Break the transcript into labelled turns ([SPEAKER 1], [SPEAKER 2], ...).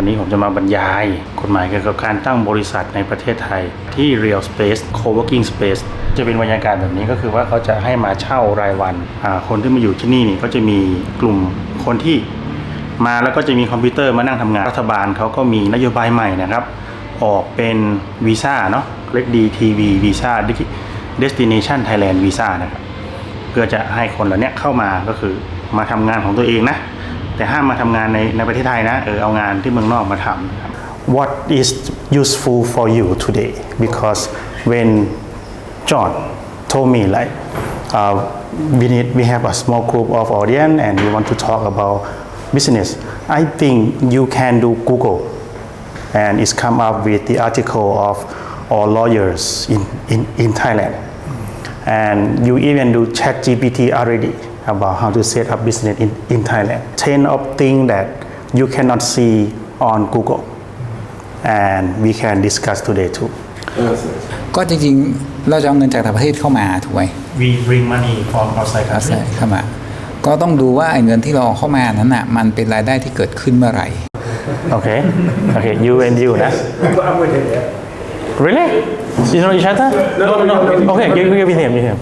[SPEAKER 1] วันนี้ผมจะมาบรรยายกฎหมายเกี่ยวกับการตั้งบริษัทในประเทศไทยที่ Real Space Co-working Space จะเป็นบรรยากาศแบบนี้ก็คือว่าเขาจะให้มาเช่ารายวัน คนที่มาอยู่ที่นี่นี่ก็จะมีกลุ่มคนที่มาแล้วก็จะมีคอมพิวเตอร์มานั่งทำงานรัฐบาลเขาก็มีนโยบายใหม่นะครับ ออกเป็นวีซ่าเนาะเรียก DTV วีซ่า Destination Thailand Visa นะครับเพื่อจะให้คนเหล่านี้เข้ามาก็คือมาทำงานของตัวเองนะ แต่ห้ามมาทำงานในในประเทศไทยนะ เออเอางานที่เมืองนอกมาทำครับ What is useful for you today because when John told me like uh, we need we have a small group of audience and we want to talk about business I think you can do Google and it's come up with the article of all lawyers in, in, in Thailand and you even do chat GPT already about how to set up business in, in Thailand 10 of things that you cannot see on Google and we can discuss today too
[SPEAKER 2] ก็จริงๆ เราจะเอาเงินจากต่างประเทศเข้ามาถูกไหม
[SPEAKER 1] we bring money from outside
[SPEAKER 2] เอา
[SPEAKER 1] country
[SPEAKER 2] ใส่เข้ามา ก็ต้องดูว่าไอ้เงินที่เราเอาเข้ามานั้นน่ะมันเป็นรายได้ที่เกิดขึ้นเมื่อไหร่
[SPEAKER 1] okay okay you and you นะ really you know each other
[SPEAKER 3] No, no, no.
[SPEAKER 1] okay give, give me him give him